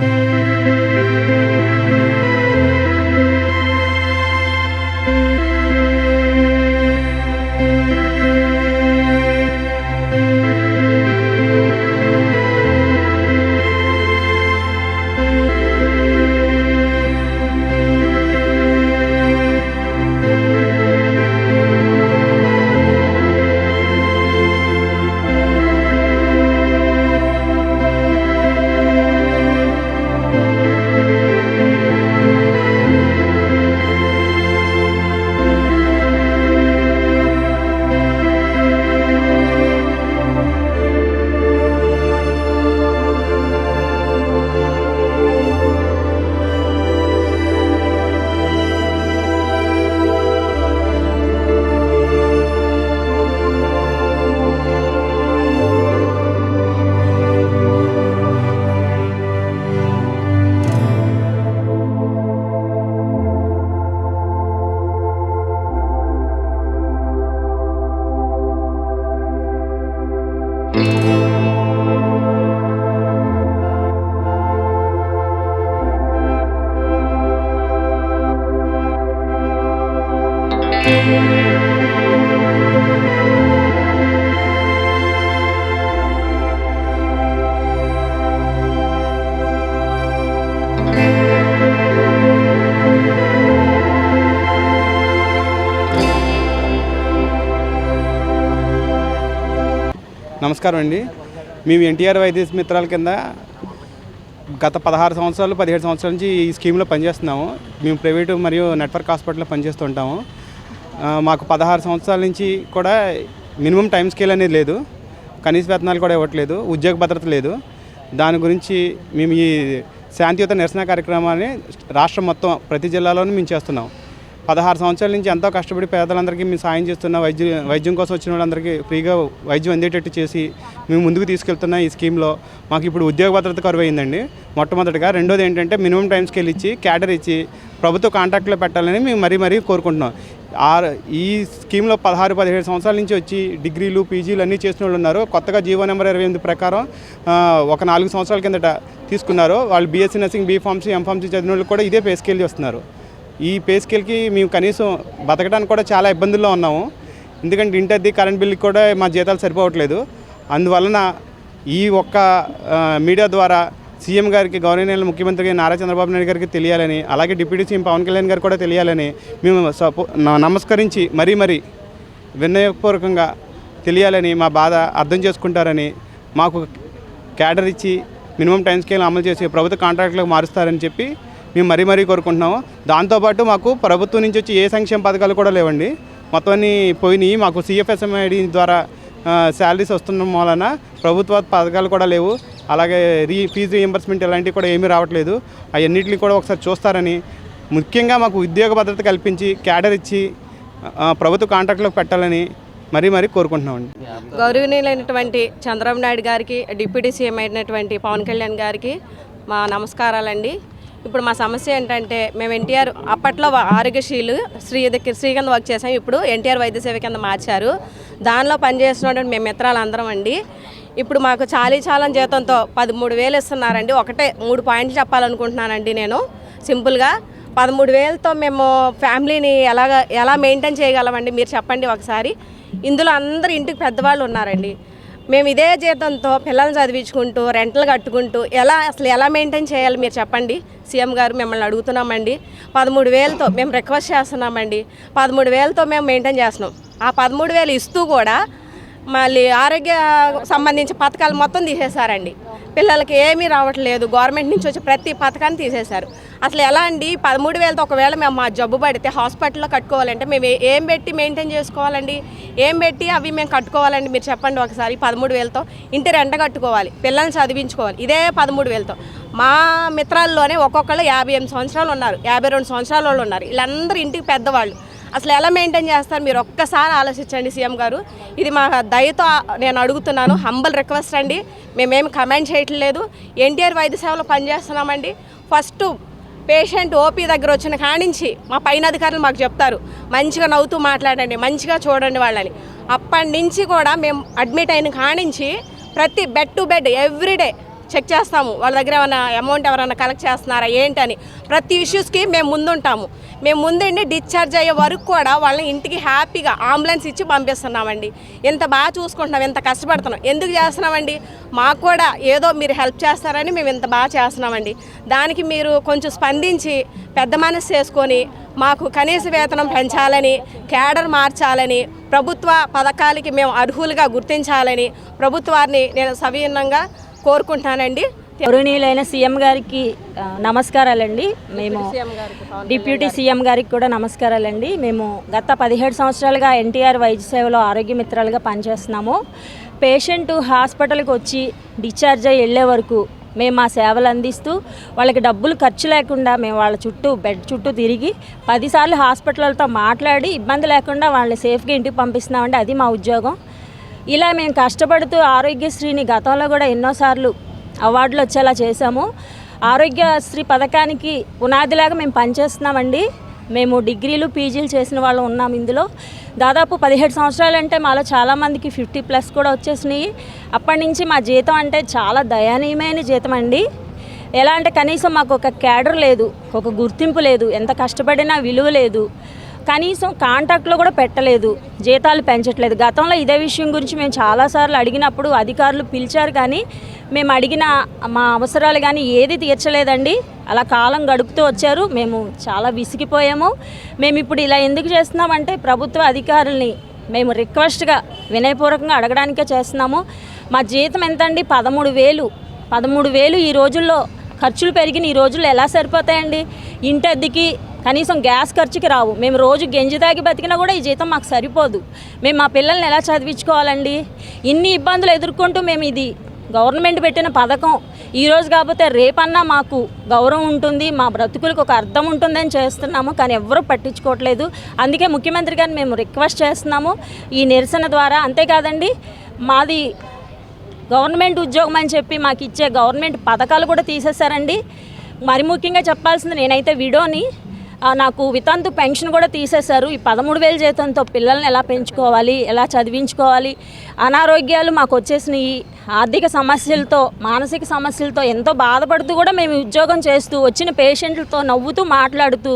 Música నమస్కారం అండి. మేము ఎన్టీఆర్ వైద్య మిత్రాల కింద గత పదహారు సంవత్సరాలు పదిహేడు సంవత్సరాల నుంచి ఈ స్కీమ్లో పనిచేస్తున్నాము. మేము ప్రైవేటు మరియు నెట్వర్క్ హాస్పిటల్లో పనిచేస్తుంటాము మాకు పదహారు సంవత్సరాల నుంచి కూడా మినిమం టైం స్కేల్ అనేది లేదు. కనీస వేతనాలు కూడా ఇవ్వట్లేదు. ఉద్యోగ భద్రత లేదు. దాని గురించి మేము ఈ శాంతియుత నిరసన కార్యక్రమాన్ని రాష్ట్రం మొత్తం ప్రతి జిల్లాలోనూ మేము చేస్తున్నాం. పదహారు సంవత్సరాల నుంచి ఎంతో కష్టపడి పేదలందరికీ మేము సాయం చేస్తున్న వైద్య వైద్యం కోసం వచ్చిన వాళ్ళందరికీ ఫ్రీగా వైద్యం అందేటట్టు చేసి మేము ముందుకు తీసుకెళ్తున్న ఈ స్కీమ్లో మాకు ఇప్పుడు ఉద్యోగ భద్రత కరువు అయిందండి మొట్టమొదటిగా రెండోది ఏంటంటే మినిమం టైం స్కేల్ ఇచ్చి క్యాడర్ ఇచ్చి ప్రభుత్వ కాంట్రాక్ట్లో పెట్టాలని మేము మరీ మరీ కోరుకుంటున్నాం. ఆ ఈ స్కీమ్లో పదహారు పదిహేడు సంవత్సరాల నుంచి వచ్చి డిగ్రీలు పీజీలు అన్నీ చేసిన వాళ్ళు ఉన్నారు. కొత్తగా జీవో నెంబర్ ఇరవై ఎనిమిది ప్రకారం ఒక నాలుగు సంవత్సరాల కిందట తీసుకున్నారు. వాళ్ళు బీఎస్సీ నర్సింగ్ బీఫార్మసీ ఎంఫార్మసీ చదివిన వాళ్ళు కూడా ఇదే పే స్కేల్ చేస్తున్నారు. ఈ పే స్కేల్కి మేము కనీసం బతకడానికి కూడా చాలా ఇబ్బందుల్లో ఉన్నాము. ఎందుకంటే ఇంటి కరెంట్ బిల్కి కూడా మా జీతాలు సరిపోవట్లేదు. అందువలన ఈ ఒక్క మీడియా ద్వారా సీఎం గారికి గౌరవనీయుల ముఖ్యమంత్రి నారా చంద్రబాబు నాయుడు గారికి తెలియాలని అలాగే డిప్యూటీ సీఎం పవన్ కళ్యాణ్ గారు కూడా తెలియాలని మేము సపో న- నమస్కరించి మరీ మరీ వినయపూర్వకంగా తెలియాలని మా బాధ అర్థం చేసుకుంటారని మాకు క్యాడర్ ఇచ్చి మినిమం టైం స్కేల్ అమలు చేసి ప్రభుత్వ కాంట్రాక్టులకు మారుస్తారని చెప్పి మేము మరీ మరీ కోరుకుంటున్నాము. దాంతోపాటు మాకు ప్రభుత్వం నుంచి వచ్చి ఏ సంక్షేమ పథకాలు కూడా లేవండి. మొత్తం అన్నీ పోయినాయి. మాకు సిఎఫ్ఎస్ఎంఐడి ద్వారా శాలరీస్ వస్తున్న వలన ప్రభుత్వ పథకాలు కూడా లేవు. అలాగే రీ ఫీజు రీఎంబర్స్మెంట్ ఇలాంటివి కూడా ఏమీ రావట్లేదు. అవన్నిటిని కూడా ఒకసారి చూస్తారని. ముఖ్యంగా మాకు ఉద్యోగ భద్రత కల్పించి క్యాడర్ ఇచ్చి ప్రభుత్వ కాంట్రాక్ట్లోకి పెట్టాలని మరీ మరీ కోరుకుంటున్నామండి. గౌరవనీయులైనటువంటి చంద్రబాబు నాయుడు గారికి డిప్యూటీ సీఎం అయినటువంటి పవన్ కళ్యాణ్ గారికి మా నమస్కారాలండి. ఇప్పుడు మా సమస్య ఏంటంటే మేము ఎన్టీఆర్ అప్పట్లో ఆరోగ్యశీలు ఆరోగ్యశ్రీలు శ్రీ దగ్గర శ్రీ కింద వర్క్ చేసాం. ఇప్పుడు ఎన్టీఆర్ వైద్య సేవ కింద మార్చారు. దానిలో పనిచేస్తున్నటువంటి మేము మిత్రాలు అందరం అండి. ఇప్పుడు మాకు చాలీ చాలని జీతంతో పదమూడు వేలు ఇస్తున్నారండి. ఒకటే మూడు పాయింట్లు చెప్పాలనుకుంటున్నానండి నేను. సింపుల్గా పదమూడు వేలతో మేము ఫ్యామిలీని ఎలాగ ఎలా మెయింటైన్ చేయగలమండి మీరు చెప్పండి ఒకసారి. ఇందులో అందరు ఇంటికి పెద్దవాళ్ళు ఉన్నారండి. మేము ఇదే జీతంతో పిల్లల్ని చదివించుకుంటూ రెంట్లు కట్టుకుంటూ ఎలా అసలు ఎలా మెయింటైన్ చేయాలి మీరు చెప్పండి? సీఎం గారు మిమ్మల్ని అడుగుతున్నామండి. పదమూడు వేలతో మేము రిక్వెస్ట్ చేస్తున్నామండి. పదమూడు వేలతో మేము మెయింటైన్ చేస్తున్నాం. ఆ పదమూడు వేలు ఇస్తూ కూడా మళ్ళీ ఆరోగ్య సంబంధించి పథకాలు మొత్తం తీసేశారండి. పిల్లలకి ఏమీ రావట్లేదు. గవర్నమెంట్ నుంచి వచ్చి ప్రతి పథకాన్ని తీసేశారు. అసలు ఎలా అండి? పదమూడు వేలతో ఒకవేళ మేము మా జబ్బు పడితే హాస్పిటల్లో కట్టుకోవాలంటే మేము ఏం పెట్టి మెయింటైన్ చేసుకోవాలండి? ఏం పెట్టి అవి మేము కట్టుకోవాలండి? మీరు చెప్పండి ఒకసారి పదమూడు వేలతో. ఇంటి రెంట కట్టుకోవాలి పిల్లల్ని చదివించుకోవాలి. ఇదే పదమూడు వేలతో. మా మిత్రాల్లోనే ఒక్కొక్కళ్ళు యాభై ఎనిమిది సంవత్సరాలు ఉన్నారు యాభై రెండు సంవత్సరాల వాళ్ళు ఉన్నారు. వీళ్ళందరూ ఇంటికి పెద్దవాళ్ళు. అసలు ఎలా మెయింటైన్ చేస్తారు? మీరు ఒక్కసారి ఆలోచించండి సీఎం గారు. ఇది మా దయతో నేను అడుగుతున్నాను. హంబల్ రిక్వెస్ట్ అండి. మేమేమి కమెంట్ చేయట్లేదు. ఎన్టీఆర్ వైద్య సేవలో పనిచేస్తున్నామండి. ఫస్ట్ పేషెంట్ ఓపీ దగ్గర వచ్చిన కానించి మా పైన అధికారులు మాకు చెప్తారు మంచిగా నవ్వుతూ మాట్లాడండి మంచిగా చూడండి వాళ్ళని. అప్పటి నుంచి కూడా మేము అడ్మిట్ అయిన కానించి ప్రతి bed to bed everyday check చేస్తాము. వాళ్ళ దగ్గర ఏమైనా అమౌంట్ ఎవరైనా కలెక్ట్ చేస్తున్నారా ఏంటని. ప్రతి ఇష్యూస్కి మేము ముందుంటాము. మేము ముందండి డిశ్చార్జ్ అయ్యే వరకు కూడా వాళ్ళని ఇంటికి హ్యాపీగా అంబులెన్స్ ఇచ్చి పంపిస్తున్నామండి. ఎంత బాగా చూసుకుంటున్నాం ఎంత కష్టపడుతున్నాం ఎందుకు చేస్తున్నామండి? మాకు కూడా ఏదో మీరు హెల్ప్ చేస్తారని మేము ఇంత బాగా చేస్తున్నామండి. దానికి మీరు కొంచెం స్పందించి పెద్ద మనసు చేసుకొని మాకు కనీస వేతనం పెంచాలని క్యాడర్ మార్చాలని ప్రభుత్వ పథకాలకి మేము అర్హులుగా గుర్తించాలని ప్రభుత్వాన్ని నేను సవీనంగా కోరుకుంటానండి. గౌరవనీయులైన సీఎం గారికి నమస్కారాలండి. మేము డిప్యూటీ సీఎం గారికి కూడా నమస్కారాలండి. మేము గత పదిహేడు సంవత్సరాలుగా ఎన్టీఆర్ వైద్య సేవలో ఆరోగ్య మిత్రాలుగా పనిచేస్తున్నాము. పేషెంట్ హాస్పిటల్కి వచ్చి డిశ్చార్జ్ అయ్యి వెళ్ళే వరకు మేము మా సేవలు అందిస్తూ వాళ్ళకి డబ్బులు ఖర్చు లేకుండా మేము వాళ్ళ చుట్టూ బెడ్ చుట్టూ తిరిగి పదిసార్లు హాస్పిటల్తో మాట్లాడి ఇబ్బంది లేకుండా వాళ్ళని సేఫ్గా ఇంటికి పంపిస్తున్నామండి. అది మా ఉద్యోగం. ఇలా మేము కష్టపడుతూ ఆరోగ్యశ్రీని గతంలో కూడా ఎన్నోసార్లు అవార్డులు వచ్చేలా చేశాము. ఆరోగ్యశ్రీ పథకానికి పునాదిలాగా మేము పనిచేస్తున్నామండి. మేము డిగ్రీలు పీజీలు చేసిన వాళ్ళు ఉన్నాం ఇందులో. దాదాపు పదిహేడు సంవత్సరాలు అంటే మాలో చాలామందికి ఫిఫ్టీ ప్లస్ కూడా వచ్చేసినాయి. అప్పటి నుంచి మా జీతం అంటే చాలా దయనీయమైన జీతం అండి. ఎలా అంటే కనీసం మాకు ఒక క్యాడర్ లేదు ఒక గుర్తింపు లేదు ఎంత కష్టపడినా విలువ లేదు. కనీసం కాంటాక్ట్లో కూడా పెట్టలేదు జీతాలు పెంచట్లేదు. గతంలో ఇదే విషయం గురించి మేము చాలాసార్లు అడిగినప్పుడు అధికారులు పిలిచారు కానీ మేము అడిగిన మా అవసరాలు కానీ ఏది తీర్చలేదండి. అలా కాలం గడుపుతూ వచ్చారు. మేము చాలా విసిగిపోయాము. మేము ఇప్పుడు ఇలా ఎందుకు చేస్తున్నామంటే ప్రభుత్వ అధికారుల్ని మేము రిక్వెస్ట్గా వినయపూర్వకంగా అడగడానికే చేస్తున్నాము. మా జీతం ఎంతండి? పదమూడు వేలు. పదమూడు వేలు ఈ రోజుల్లో ఖర్చులు పెరిగిన ఈ రోజుల్లో ఎలా సరిపోతాయండి? ఇంటి అద్దెకి కనీసం గ్యాస్ ఖర్చుకి రావు. మేము రోజు గెంజి తాగి బతికినా కూడా ఈ జీతం మాకు సరిపోదు. మేము మా పిల్లల్ని ఎలా చదివించుకోవాలండి? ఇన్ని ఇబ్బందులు ఎదుర్కొంటూ మేము ఇది గవర్నమెంట్ పెట్టిన పథకం. ఈరోజు కాకపోతే రేపన్నా మాకు గౌరవం ఉంటుంది మా బ్రతుకులకు ఒక అర్థం ఉంటుందని చేస్తున్నాము కానీ ఎవరూ పట్టించుకోవట్లేదు. అందుకే ముఖ్యమంత్రి గారిని మేము రిక్వెస్ట్ చేస్తున్నాము. ఈ నిరసన ద్వారా అంతేకాదండి మాది గవర్నమెంట్ ఉద్యోగం అని చెప్పి మాకు ఇచ్చే గవర్నమెంట్ పథకాలు కూడా తీసేశారండి. మరి ముఖ్యంగా చెప్పాల్సింది నేనైతే విడోని. నాకు వితంతు పెన్షన్ కూడా తీసేశారు. ఈ పదమూడు వేల జీతంతో పిల్లల్ని ఎలా పెంచుకోవాలి ఎలా చదివించుకోవాలి అనారోగ్యాలు మాకు వచ్చేసినాయి. ఆర్థిక సమస్యలతో మానసిక సమస్యలతో ఎంతో బాధపడుతూ కూడా మేము ఉద్యోగం చేస్తూ వచ్చిన పేషెంట్లతో నవ్వుతూ మాట్లాడుతూ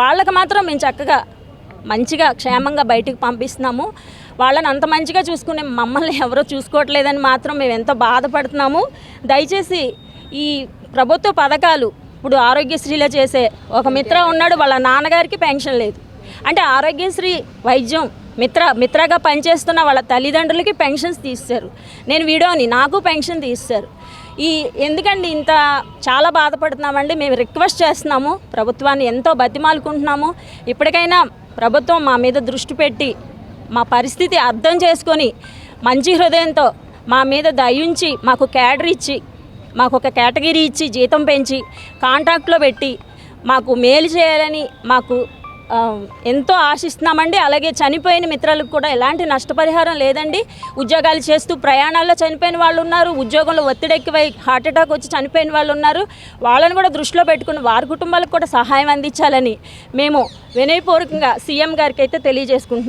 వాళ్ళకి మాత్రం మేము చక్కగా మంచిగా క్షేమంగా బయటికి పంపిస్తున్నాము. వాళ్ళని అంత మంచిగా చూసుకునే మమ్మల్ని ఎవరో చూసుకోవట్లేదని మాత్రం మేము ఎంతో బాధపడుతున్నాము. దయచేసి ఈ ప్రభుత్వ పథకాలు ఇప్పుడు ఆరోగ్యశ్రీలో చేసే ఒక మిత్ర ఉన్నాడు వాళ్ళ నాన్నగారికి పెన్షన్ లేదు. అంటే ఆరోగ్యశ్రీ వైద్యం మిత్ర మిత్రగా పనిచేస్తున్న వాళ్ళ తల్లిదండ్రులకి పెన్షన్స్ తీస్తారు. నేను వీడియోని నాకు పెన్షన్ తీస్తారు. ఈ ఎందుకండి ఇంత చాలా బాధపడుతున్నామండి? మేము రిక్వెస్ట్ చేస్తున్నాము ప్రభుత్వాన్ని ఎంతో బతిమాలుకుంటున్నాము. ఇప్పటికైనా ప్రభుత్వం మా మీద దృష్టి పెట్టి మా పరిస్థితి అర్థం చేసుకొని మంచి హృదయంతో మా మీద దయించి మాకు క్యాడర్ ఇచ్చి మాకు ఒక కేటగిరీ ఇచ్చి జీతం పెంచి కాంట్రాక్ట్లో పెట్టి మాకు మేలు చేయాలని మాకు ఎంతో ఆశిస్తున్నామండి. అలాగే చనిపోయిన మిత్రులకు కూడా ఎలాంటి నష్టపరిహారం లేదండి. ఉద్యోగాలు చేస్తూ ప్రయాణాల్లో చనిపోయిన వాళ్ళు ఉన్నారు. ఉద్యోగంలో ఒత్తిడి ఎక్కువై హార్ట్ అటాక్ వచ్చి చనిపోయిన వాళ్ళు ఉన్నారు. వాళ్ళని కూడా దృష్టిలో పెట్టుకుని వారి కుటుంబాలకు కూడా సహాయం అందించాలని మేము వినయపూర్వకంగా సీఎం గారికి అయితే తెలియజేసుకుంటున్నాం.